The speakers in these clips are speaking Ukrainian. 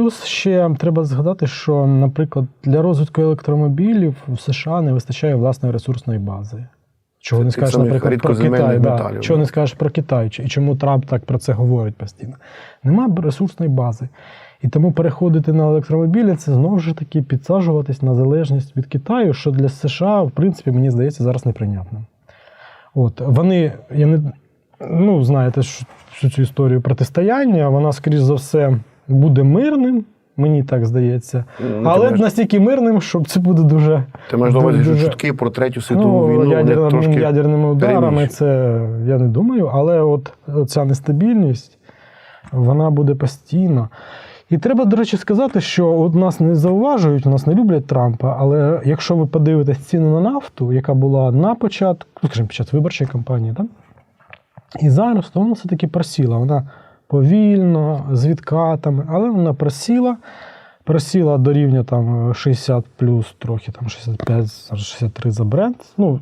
плюс ще треба згадати, що, наприклад, для розвитку електромобілів в США не вистачає власної ресурсної бази. Чого Це не скажеш, наприклад, про Китай. Да. Чого не скажеш про Китай, і чому Трамп так про це говорить постійно. Нема ресурсної бази. І тому переходити на електромобілі це знову ж таки підсаджуватись на залежність від Китаю, що для США, в принципі, мені здається, зараз неприйнятним. От вони, я не ну, знаєте, всю цю історію протистояння, вона, скоріш за все, буде мирним, мені так здається. Ну, Але маєш, настільки мирним, що це буде дуже. ти маєш на увазі, що чутки про третю світову Ну, війну вони ядерними, трошки ядерними ударами переміщують. це я не думаю, але от ця нестабільність, вона буде постійно. І треба, до речі, сказати, що от нас не зауважують, нас не люблять Трампа, але якщо ви подивитесь ціну на нафту, яка була на початку, ну, скажімо, під час виборчої кампанії, так? і зараз, то вона все-таки просіла. Вона повільно, з відкатами, але вона просіла. Просіла до рівня там 60 плюс, трохи там 65-63 за бренд. Ну,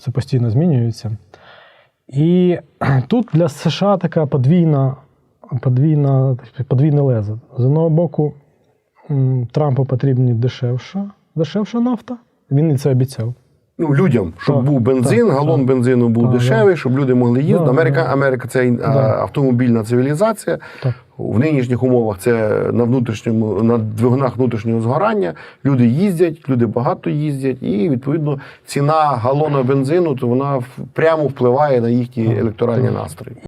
це постійно змінюється. І тут для США така подвійна, подвійна, подвійне лезо. З одного боку, Трампу потрібні дешевша, дешевша нафта. Він і це обіцяв. Ну, людям, щоб Так, був бензин, так, галон так. бензину був Так, дешевий, щоб люди могли їздити. Так, Америка. Америка це так. Автомобільна цивілізація. Так. В нинішніх умовах це на внутрішньому на двигунах внутрішнього згорання. Люди їздять, люди багато їздять, і відповідно ціна галона бензину то вона прямо впливає на їхні електоральні настрої.